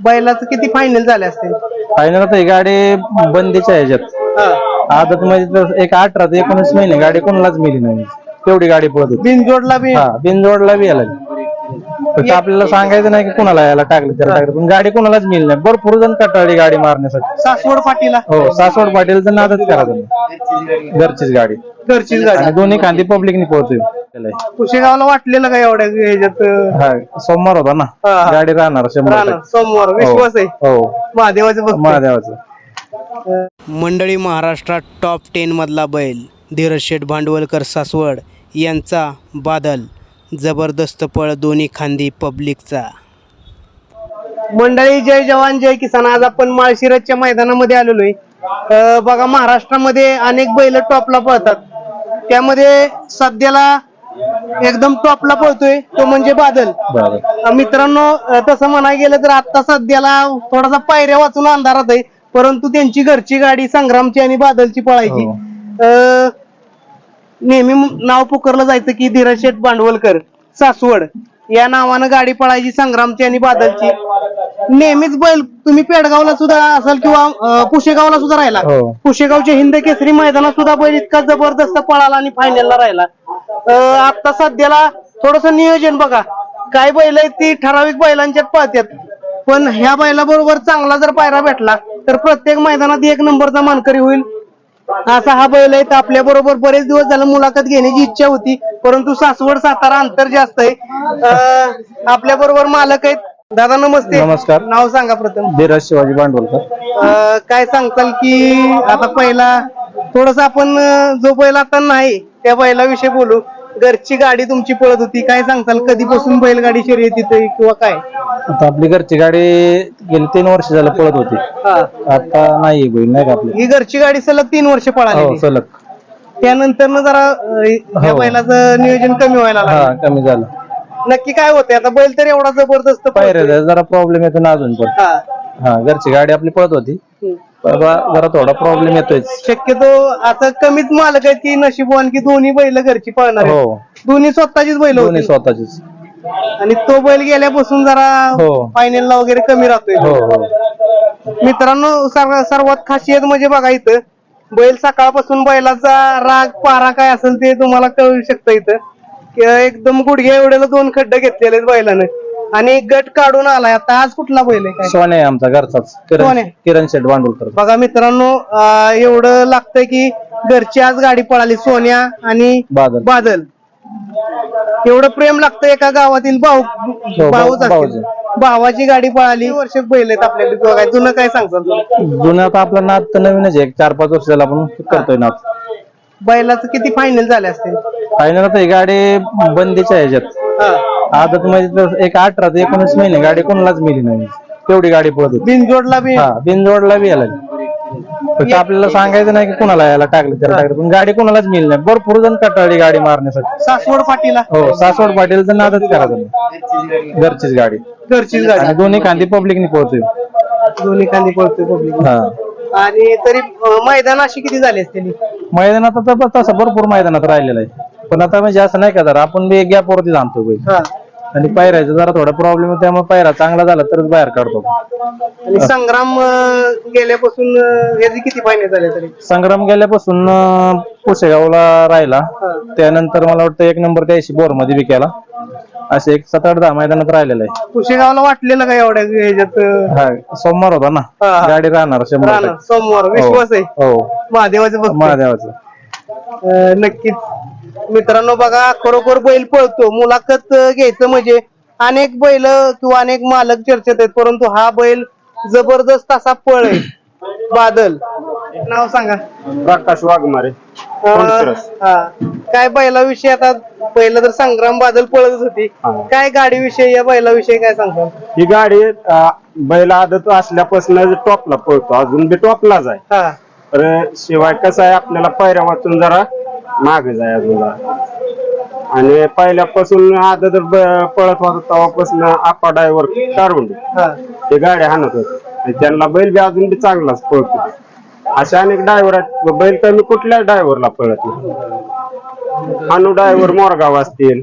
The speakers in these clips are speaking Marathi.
बैलाचं किती फायनल झाले असतील फायनल आता ही गाडी बंदीच्या ह्याच्यात. आदत मध्ये तर एक अठरा ते एकोणीस महिने गाडी कोणालाच मिली नाही. तेवढी गाडी पळत होती. बिनजोडला बी हा बिनजोडला बी याला फक्त आपल्याला सांगायचं नाही की कुणाला यायला टाकलं त्याला टाकलं पण गाडी कोणालाच मिळली नाही. भरपूर जण कटाळली गाडी मारण्यासाठी. सासवड फाटीला हो सासवड पाटीलचं नादच करायचं. नाही. घरचीच गाडी. घरचीच गाडी. आणि दोन्ही खांदी पब्लिकनी पोहोचली कुशेगावला वाटलेलं का एवढ्या ह्याच्यात? हा सोमवार होता ना. हा, हा. गाडी राहणार शंभर राहणार टक्के. सोमवार. विश्वास आहे. हो. महादेवाचं भक्त आहे. महादेवाचं. मंडळी महाराष्ट्रात टॉप टेन मधला बैल धीरज शेठ भांडवलकर सासवड यांचा बादल जबरदस्त पळ दोन्ही खांदी पब्लिकचा मंडळी जय जवान जय किसान. आज आपण माळशिरसच्या मैदानामध्ये आलेलो आहे. अं, बघा महाराष्ट्रामध्ये अनेक बैल टॉपला पळतात. त्यामध्ये सध्याला एकदम टॉपला पळतोय तो म्हणजे बादल. मित्रांनो अं, तसं म्हणायला गेलं तर आता सध्याला थोडासा पायऱ्या वाचून अंधारात आहे परंतु त्यांची घरची गाडी संग्रामची आणि बादलची पळायची. हो. अं, नेहमी म- नाव पुकारलं जायचं की धीरज शेठ भांडवलकर सासवड. या नावानं गाडी पळायची संग्रामची आणि बादलची. नेहमीच बैल तुम्ही पेडगावला सुद्धा असाल किंवा अं, पुशेगावला सुद्धा राहिला. हो. पुशेगावच्या हिंद केसरी मैदानात सुद्धा बैल इतका जबरदस्त पळाला आणि फायनलला राहिला. अं, आता सध्याला थोडस नियोजन बघा. काय बैल आहेत ती ठराविक बैलांच्यात पळतात पण ह्या बैलाबरोबर चांगला जर पायरा भेटला तर प्रत्येक मैदानात एक नंबरचा मानकरी होईल. असा हा बैल आहे आपल्या बरोबर बरेच दिवस झालं मुलाखत घेण्याची इच्छा होती परंतु सासवड सातारा अंतर जास्त आहे. आपल्या बरोबर मालक आहेत. दादा नमस्ते. नमस्कार. नाव सांगा प्रथम. धीरज शिवाजी भांडवलकर. अं, काय सांगताल की आता पहिला थोडस आपण अं, जो बैल आता नाही त्या बैलाविषयी बोलू. घरची गाडी तुमची पळत होती. काय सांगताल? कधीपासून बैलगाडी शर्यतीत आहे किंवा काय? आता आपली घरची गाडी गेली तीन वर्ष झालं पळत होती. हा. आता नाही बैल नाही का आपली? ही घरची गाडी सलग तीन वर्ष हो पळाली सलग. त्यानंतर जरा अं, हो. बैलाचं नियोजन कमी व्हायला लागलं. हा कमी झालं. नक्की काय होतंय? आता बैल तर एवढा जबरदस्त पळतोय. जरा प्रॉब्लेम येतो ना अजून पण. हा. हा घरची गाडी आपली पळत होती. हम्म. पण जरा जरा थोडा प्रॉब्लेम येतोय शक्यतो आता कमीच मालक आहेत की नशिबवान की दोन्ही बैल घरची पळणार आहेत. हो. दोन्ही स्वतःचीच बैल दोन्ही होती स्वतःचीच. आणि तो बैल गेल्यापासून जरा हो. फायनलला वगैरे कमी राहतोय. हो हो. मित्रांनो सर्व- सर्वात खासियत म्हणजे बघा इथं बैल सकाळपासून बैलाचा राग पारा काय असेल ते तुम्हाला कळू शकतं इथं. एकदम गुडघ्या एवढ्याला दोन खड्डे घेतलेले आहेत बैलानं. आणि गट काढून आलाय. आता आज कुठला बैल आहे काय? सोने आहे आमचा घरचाच. किरण सोन्या. किरण शेठ भांडवलकर बघा मित्रांनो अं, एवढं लागतंय की घरची आज गाडी पळाली. सोन्या आणि बादल. बादल. एवढं प्रेम लागतं एका गावातील भाऊ भाऊच भाऊच. असतील. भावाची गाडी पळाली. वर्ष बैल आहेत आपल्याला जुनं काय सांगतात जुनं आता आपला नाद तर नवीनच आहे. एक चार पाच वर्ष झाला आपण करतोय नाद बैलाचं किती फायनल झाले असतील? फायनल आता ही गाडी बंदीच्या ह्याच्यात हा. आदत मध्ये तर एक अठरा ते एकोणीस महिने गाडी कोणालाच मिली नाही. तेवढी गाडी पळत होती. बिनजोडला बी हा बिनजोडला बी याला फक्त आपल्याला सांगायचं नाही की कुणाला याला टाकलं त्याला टाकलं पण गाडी कोणालाच मिळली नाही. भरपूर जण कटाळली गाडी मारण्यासाठी. सासवड फाटीला हो सासवड पाटीलचं नादच करायचं नाही. घरचीच गाडी. घरचीच गाडी. आणि दोन्ही खांदी पब्लिकनी पोहोचली. दोन्ही खांदी पळतोय पब्लिक हा. आणि तरी मैदान अशी किती झाली असतील? मैदानात आता बस तसं भरपूर मैदानात राहिलेलं आहे. पण आता म्हणजे असं नाही का जरा आपण बी गॅप वरती जाणतो बैल. हा. आणि पायऱ्याचा जरा थोडा प्रॉब्लेम त्यामुळे पायरा चांगला झाला तरच बाहेर काढतो. आणि संग्राम अं, गेल्यापासून अं, याची किती फायनल झाले तरी? संग्राम गेल्यापासून अं, पुसेगावला राहिला. त्यानंतर मला वाटतं एक नंबर त्याशी बोरमध्ये बी केला. असे एक सात आठ दहा मैदानात राहिलेला आहे. कुशेगावला वाटलेलं का एवढ्या ह्याच्यात? हा सोमवार होता ना. हा, हा. गाडी राहणार शंभर राहणार टक्के. सोमवार. विश्वास आहे. हो. हो. महादेवाचं भक्त. महादेवाचं. अं, नक्कीच. मित्रांनो बघा खरोखर बैल पळतो. मुलाखत अं, घ्यायचं म्हणजे अनेक बैल किंवा अनेक मालक चर्चेत आहेत परंतु हा बैल जबरदस्त असा पळ आहे बादल. नाव सांगा. प्रकाश वाघमारे. हा. काय बैलाविषयी आता पहिलं तर संग्राम बादल पळतच होती. हा. काय गाडीविषयी या बैलाविषयी काय सांगता ही गाडी अं, बैल आदत असल्यापासून टॉपला पळतो. अजून बी टॉपलाच आहे. हा. तर शिवाय कसं आहे आपल्याला पायऱ्या वाचून जरा मागे जाय अजून आणि पहिल्यापासून आदत ब- पळत होता तेव्हापासून आपा ड्रायव्हर काढून हा. ते गाडी हाणत होते. आणि त्यांना बैल बी अजून बी चांगलाच पळतो. अशा अनेक ड्रायव्हर आहेत. बैल कमी कुठल्याच ड्रायव्हरला पळत नाही. अनु ड्रायव्हर मोरगाव असतील.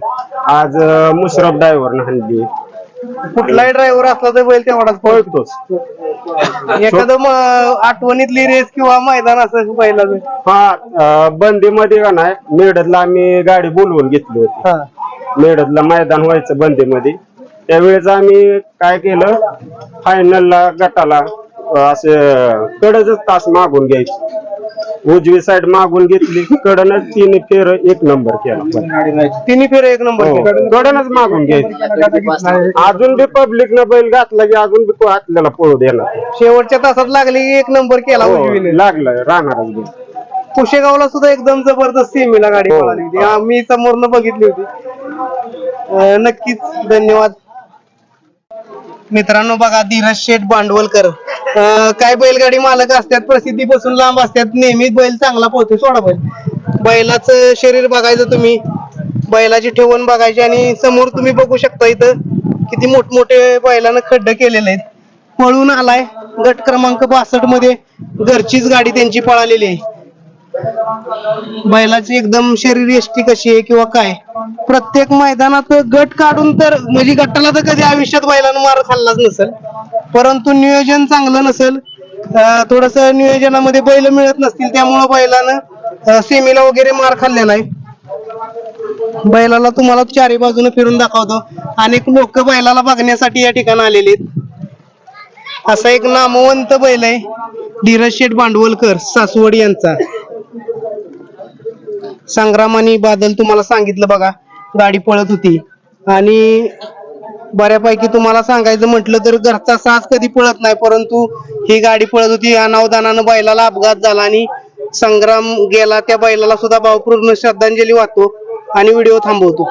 आज मुशरफ ड्रायव्हर हाणली. कुठलाही ड्रायव्हर असला तर बैल तेवढाच पळतो पळतोच. एखादं म- आठवणीतली रेस किंवा मैदान असं बैलाचं हा बंदीमध्ये का नाही मेडदला आम्ही गाडी बोलवून घेतली होती. मेडदला मैदान व्हायचं बंदीमध्ये. त्यावेळेस आम्ही काय केलं फायनलला गटाला असं कडच तास मागून घ्यायची. उजवी साईड मागून घेतली कडनच तीन फेर एक नंबर केला. तिन्ही फेर एक नंबर हो, केला. कडनच मागून घ्यायची. अजून बी पब्लिक न बैल घातला की अजून बी आपल्याला पळू देणार. शेवटच्या तासात लागली की एक नंबर केला हो, उजवीने. लागलं राहणारच बैल कुशेगावला सुद्धा एकदम जबरदस्त सेमीला गाडी हो. पळाली होती. आम्ही समोरनं बघितली होती. अं, नक्कीच धन्यवाद. मित्रांनो बघा धीरज शेठ भांडवलकर काय बैलगाडी मालक असतात प्रसिद्धी पासून लांब असतात नेहमी बैल चांगला पोहतो सोडा बैल. बैलाचं शरीर बघायचं तुम्ही बैलाची ठेवण बघायची आणि समोर तुम्ही बघू शकता इथं किती मोठमोठे बैलानं खड्डे केलेले आहेत. पळून आलाय गट क्रमांक बासष्टमध्ये घरचीच गाडी त्यांची पळालेली आहे. बैलाची एकदम शरीर एष्टी कशी आहे किंवा काय? प्रत्येक मैदानात गट काढून तर म्हणजे गटाला तर कधी आयुष्यात बैलानं मार खाल्लाच नसेल. परंतु नियोजन चांगलं नसेल थोडस नियोजनामध्ये बैल मिळत नसतील त्यामुळं बैलानं सेमीला वगैरे मार खाल्लेला आहे बैलाला तुम्हाला चारी बाजूने फिरून दाखवतो. अनेक लोक बैलाला बघण्यासाठी या ठिकाणी आलेले असा एक नामवंत बैल आहे धीरज शेठ भांडवलकर सासवड यांचा. संग्राम आणि बादल तुम्हाला सांगितलं बघा. गाडी पळत होती. आणि बऱ्यापैकी तुम्हाला सांगायचं म्हटलं तर घरचा सास कधी पळत नाही परंतु ही गाडी पळत होती. अनावधानानं बैलाला अपघात झाला आणि संग्राम गेला. त्या बैलाला सुद्धा भावपूर्ण श्रद्धांजली वाहतो. आणि व्हिडिओ थांबवतो.